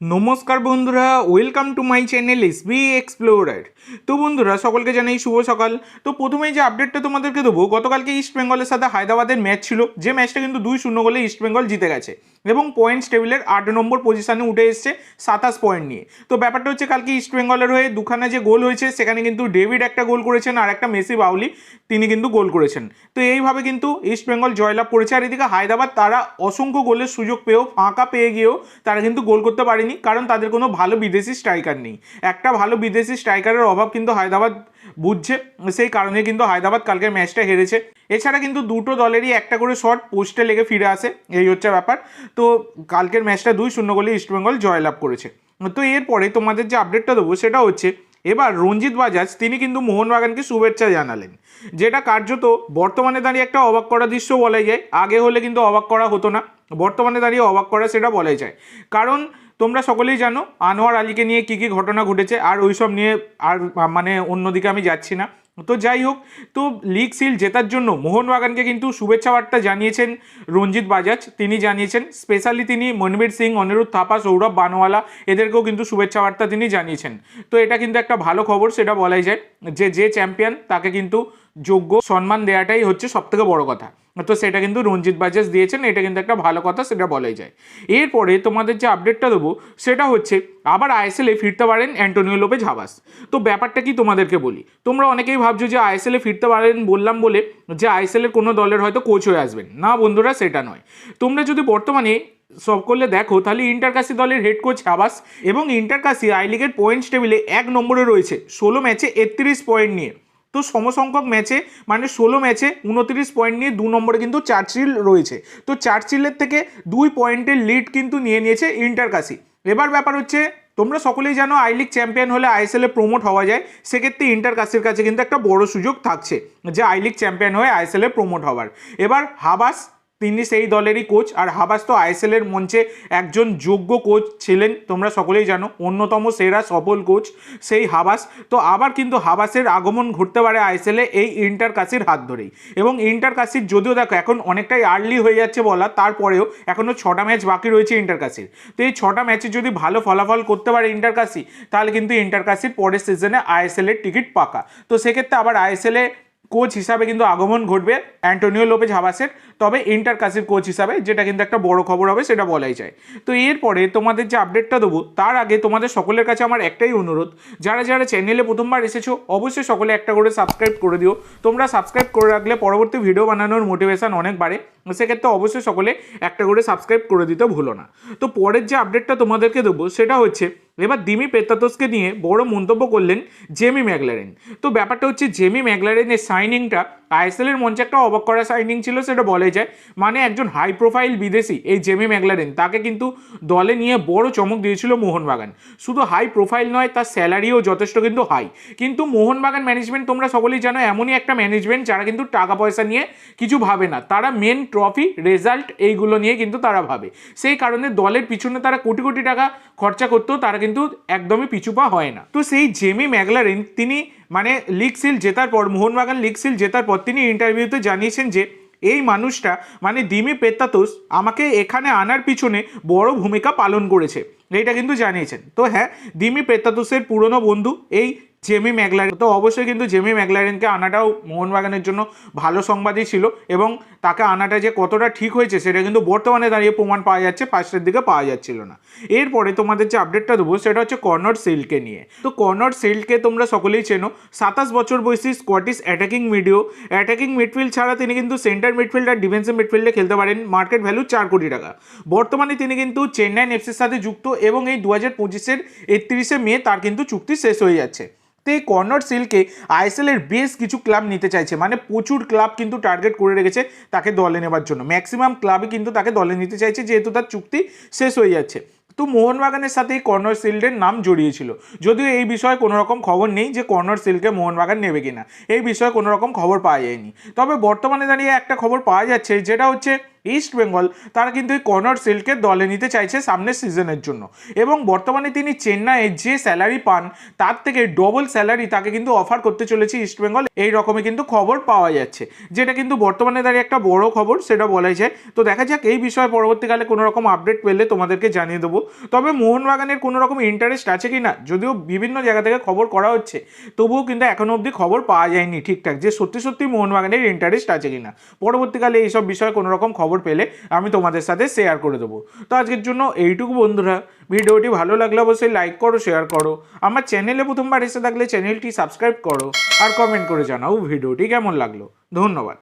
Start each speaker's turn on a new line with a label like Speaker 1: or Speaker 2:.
Speaker 1: নমস্কার বন্ধুরা welcome to my channel S B explorer তো বন্ধুরা, সকলকে জানাই শুভ সকাল। তো প্রথমেই যে আপডেটটা তোমাদেরকে দেবো, গতকালকে ইস্ট বেঙ্গলের সাথে হায়দ্রাবাদের ম্যাচ ছিল, যে ম্যাচটা কিন্তু দুই শূন্য গোলে ইস্ট বেঙ্গল জিতে গেছে। এবং পয়েন্টস টেবিলের আট নম্বর পজিশানে উঠে এসছে সাতাশ পয়েন্ট নিয়ে। তো ব্যাপারটা হচ্ছে কালকে ইস্ট বেঙ্গলের হয়ে দুখানা যে গোল হয়েছে, সেখানে কিন্তু ডেভিড একটা গোল করেছেন আর একটা মেসি বাউলি, তিনি কিন্তু গোল করেছেন। তো এইভাবে কিন্তু ইস্ট বেঙ্গল জয়লাভ করেছে। আর এদিকে হায়দ্রাবাদ তারা অসংখ্য গোলের সুযোগ পেয়েও, ফাঁকা পেয়ে গিয়েও তারা কিন্তু গোল করতে পারেনি। কারণ তাদের কোনো ভালো বিদেশি স্ট্রাইকার নেই। একটা ভালো বিদেশি স্ট্রাইকারের অভাব কিন্তু হায়দ্রাবাদ বুঝছে, সেই কারণে কিন্তু হায়দ্রাবাদ কালকের ম্যাচটা হেরেছে। এছাড়া কিন্তু দুটো দলেরই একটা করে শট পোস্টে লেগে ফিরে আসে, এই হচ্ছে ব্যাপার। তো কালকের ম্যাচটা দুই শূন্য গোলে ইস্টবেঙ্গল জয়লাভ করেছে। তো এরপরে তোমাদের যে আপডেটটা দেবো সেটা হচ্ছে, এবার রঞ্জিত বাজাজ, তিনি কিন্তু মোহনবাগানকে শুভেচ্ছা জানালেন, যেটা কার্যত বর্তমানে দাঁড়িয়ে একটা অবাক করা দৃশ্য বলাই যায়। আগে হলে কিন্তু অবাক করা হতো না, বর্তমানে দাঁড়িয়ে অবাক করা সেটা বলাই যায়। কারণ তোমরা সকলেই জানো আনোয়ার আলীকে নিয়ে কী কী ঘটনা ঘটেছে, আর ওইসব নিয়ে আর মানে অন্যদিকে আমি যাচ্ছি না। তো যাই হোক, তো লিগ সিল জেতার জন্য মোহনবাগানকে কিন্তু শুভেচ্ছা বার্তা জানিয়েছেন রঞ্জিত বাজাজ। তিনি জানিয়েছেন স্পেশালি তিনি মনবীর সিং, অনিরুদ্ধ থাপা, সৌরভ বানোয়ালা, এদেরকেও কিন্তু শুভেচ্ছা বার্তা তিনি জানিয়েছেন। তো এটা কিন্তু একটা ভালো খবর, সেটা বলাই যায় যে যে চ্যাম্পিয়ন তাকে কিন্তু যোগ্য সম্মান দেওয়াটাই হচ্ছে সবথেকে বড় কথা। তো সেটা কিন্তু রঞ্জিত বাজাজ দিয়েছেন, এটা কিন্তু একটা ভালো কথা, সেটা বলাই যায়। এরপরে তোমাদের যে আপডেটটা দেবো, সেটা হচ্ছে, আবার আইএসএলে ফিরতে পারেন অ্যান্টোনিও লোপেজ হাবাস। তো ব্যাপারটা কি তোমাদেরকে বলি? তোমরা অনেকেই ভাবছ যে আইএসএলে ফিরতে পারেন বললাম বলে যে আইএসএলের কোনো দলের হয়তো কোচ হয়ে আসবেন। না বন্ধুরা, সেটা নয়। তোমরা যদি বর্তমানে সব করলে দেখো, তাহলে ইন্টারকাসি দলের হেড কোচ হাবাস এবং ইন্টারকাসি আই লিগের পয়েন্টস টেবিলে এক নম্বরে রয়েছে, ষোলো ম্যাচে একত্রিশ পয়েন্ট নিয়ে। তো সমসংখ্যক ম্যাচে মানে ষোলো ম্যাচে উনত্রিশ পয়েন্ট নিয়ে দু নম্বরে কিন্তু চার্চিল রয়েছে। তো চার্চিলের থেকে দুই পয়েন্টের লিড কিন্তু নিয়ে নিয়েছে ইন্টার কাশি। এবার ব্যাপার হচ্ছে, তোমরা সকলেই জানো আই লিগ চ্যাম্পিয়ন হলে আইএসএলে প্রমোট হওয়া যায়, সেক্ষেত্রে ইন্টার কাশির কাছে কিন্তু একটা বড় সুযোগ থাকছে যে আই লিগ চ্যাম্পিয়ন হয়ে আইএসএলে প্রমোট হওয়ার। এবার হাবাস তিনি সেই দলেরই কোচ আর হাবাস তো আইএসএল এর মঞ্চে একজন যোগ্য কোচ ছিলেন, তোমরা সকলেই জানো, অন্যতম সেরা সফল কোচ সেই হাবাস। তো আবার কিন্তু হাবাসের আগমন ঘটতে পারে আইএসএলে এই ইন্টার কাসির হাত ধরেই। এবং ইন্টার কাসির যদিও দেখো, এখন অনেকটাই আর্লি হয়ে যাচ্ছে বলা, তারপরেও এখনও ছটা ম্যাচ বাকি রয়েছে ইন্টার কাসির তো এই ছটা ম্যাচে যদি ভালো ফলাফল করতে পারে ইন্টার কাসি তাহলে কিন্তু ইন্টার কাসির পরের সিজনে আইএসএল এর টিকিট পাকা। তো সেক্ষেত্রে আবার আইএসএল কোচ হিসাবে কিন্তু আগমন ঘটবে অ্যান্টোনিও লোপেজ হাবাসের, তবে ইন্টার কাসির কোচ হিসাবে, যেটা কিন্তু একটা বড় খবর হবে, সেটা বলাই যায়। তো এরপরে তোমাদের যে আপডেটটা দেবো, তার আগে তোমাদের সকলের কাছে আমার একটাই অনুরোধ, যারা যারা চ্যানেলে প্রথমবার এসেছ, অবশ্যই সকলে একটা করে সাবস্ক্রাইব করে দিও। তোমরা সাবস্ক্রাইব করে রাখলে পরবর্তী ভিডিও বানানোর মোটিভেশান অনেক বাড়ে, সেক্ষেত্রে অবশ্যই সকলে একটা করে সাবস্ক্রাইব করে দিতে ভুলো না। তো পরের যে আপডেটটা তোমাদেরকে দেবো, সেটা হচ্ছে এবার দিমি পেতাতোসকে নিয়ে বড় মন্তব্য করলেন জেমি ম্যাগলারেন তো ব্যাপারটা হচ্ছে জেমি ম্যাগলারেনের সাইনিংটা আইএসএল এর মঞ্চে একটা অবাক করা সাইনিং ছিল, সেটা বলে যায়। মানে একজন হাই প্রোফাইল বিদেশি, এই জেমি ম্যাগলারেন তাকে কিন্তু দলে নিয়ে বড় চমক দিয়েছিল মোহনবাগান। শুধু হাই প্রোফাইল নয়, তার স্যালারিও যথেষ্ট কিন্তু হাই কিন্তু মোহনবাগান ম্যানেজমেন্ট তোমরা সকলেই জানো, এমনই একটা ম্যানেজমেন্ট যারা কিন্তু টাকা পয়সা নিয়ে কিছু ভাবে না। তারা মেন ট্রফি রেজাল্ট এইগুলো নিয়ে কিন্তু তারা ভাবে। সেই কারণে দলের পিছনে তারা কোটি কোটি টাকা খরচা করতেও তারা কিন্তু একদমই পিছুপা হয় না। তো সেই জেমি ম্যাগলারেন তিনি মানে লিগ সিল জেতার পর, মোহনবাগান লিগ সিল জেতার পর তিনি ইন্টারভিউতে জানিয়েছেন যে, এই মানুষটা মানে দিমি পেত্তাতোস আমাকে এখানে আনার পিছনে বড় ভূমিকা পালন করেছে। এইটা কিন্তু জানিয়েছেন। তো হ্যাঁ দিমি পেত্তাতোসের পুরনো বন্ধু, এই জেমি ম্যাগলারেন তো অবশ্যই কিন্তু জেমি ম্যাগলারেনকে আনাটাও মোহনবাগানের জন্য ভালো সংবাদই ছিল এবং তাকে আনাটা যে কতটা ঠিক হয়েছে সেটা কিন্তু বর্তমানে দাঁড়িয়ে প্রমাণ পাওয়া যাচ্ছে ফার্স্টের দিকে পাওয়া যাচ্ছিল না। এরপরে তোমাদের যে আপডেটটা দেবো সেটা হচ্ছে কর্নর সিল্ডকে নিয়ে। তো কর্নর সিল্ডকে তোমরা সকলেই চেনো, সাতাশ বছর বয়সী স্কটিশ অ্যাটাকিং মিডিও। অ্যাটাকিং মিডফিল্ড ছাড়া তিনি কিন্তু সেন্টার মিডফিল্ড আর ডিফেন্সিভ মিডফিল্ডে খেলতে পারেন, মার্কেট ভ্যালু চার কোটি টাকা। বর্তমানে তিনি কিন্তু চেন্নাইন এফসির সাথে যুক্ত এবং এই দু হাজার পঁচিশের একত্রিশে মে তার কিন্তু চুক্তি শেষ হয়ে যাচ্ছে। এই কর্নার সিলকে আইএসএল এর বেশ কিছু ক্লাব নিতে চাইছে। মানে প্রচুর ক্লাব কিন্তু টার্গেট করে রেখেছে তাকে দলে নেবার জন্য। ম্যাক্সিমাম ক্লাবই কিন্তু তাকে দলে নিতে চাইছে, যেহেতু তার চুক্তি শেষ হয়ে যাচ্ছে। তো মোহনবাগানের সাথে এই কর্নার সিল্ডের নাম জড়িয়েছিল। যদিও এই বিষয়ে কোনো রকম খবর নেই যে কর্নার সিল্ডকে মোহনবাগান নেবে কিনা। এই বিষয়ে কোনো রকম খবর পাওয়া যায়নি। তবে বর্তমানে দাঁড়িয়ে একটা খবর পাওয়া যাচ্ছে, যেটা হচ্ছে ইস্ট বেঙ্গল তারা কিন্তু এই কর্নার সিল্ককে দলে নিতে চাইছে সামনের সিজনের জন্য। এবং বর্তমানে তিনি চেন্নাইয়ে যে স্যালারি পান, তার থেকে ডবল স্যালারি তাকে কিন্তু অফার করতে চলেছে ইস্ট বেঙ্গল এই রকমই কিন্তু খবর পাওয়া যাচ্ছে। যেটা কিন্তু বর্তমানে দাঁড়িয়ে একটা বড় খবর, সেটা বলাই যায়। তো দেখা যাক, এই বিষয়ে পরবর্তীকালে কোনো রকম আপডেট পেলে তোমাদেরকে জানিয়ে দেবো। তবে মোহনবাগানের কোনো রকম ইন্টারেস্ট আছে কি না যদিও বিভিন্ন জায়গা থেকে খবর করা হচ্ছে, তবুও কিন্তু এখনও অবধি খবর পাওয়া যায়নি ঠিকঠাক যে সত্যি সত্যি মোহনবাগানের ইন্টারেস্ট আছে কি না পরবর্তীকালে এইসব বিষয়ে কোনো রকম খবর পেলে আমি তোমাদের সাথে শেয়ার করে দেবো। তো আজকের জন্য এইটুকু বন্ধুরা। ভিডিওটি ভালো লাগলে অবশ্যই লাইক করো শেয়ার করো। আমার চ্যানেলে প্রথমবার এসে থাকলে চ্যানেলটি সাবস্ক্রাইব করো আর কমেন্ট করে জানাও ভিডিওটি কেমন লাগল। ধন্যবাদ।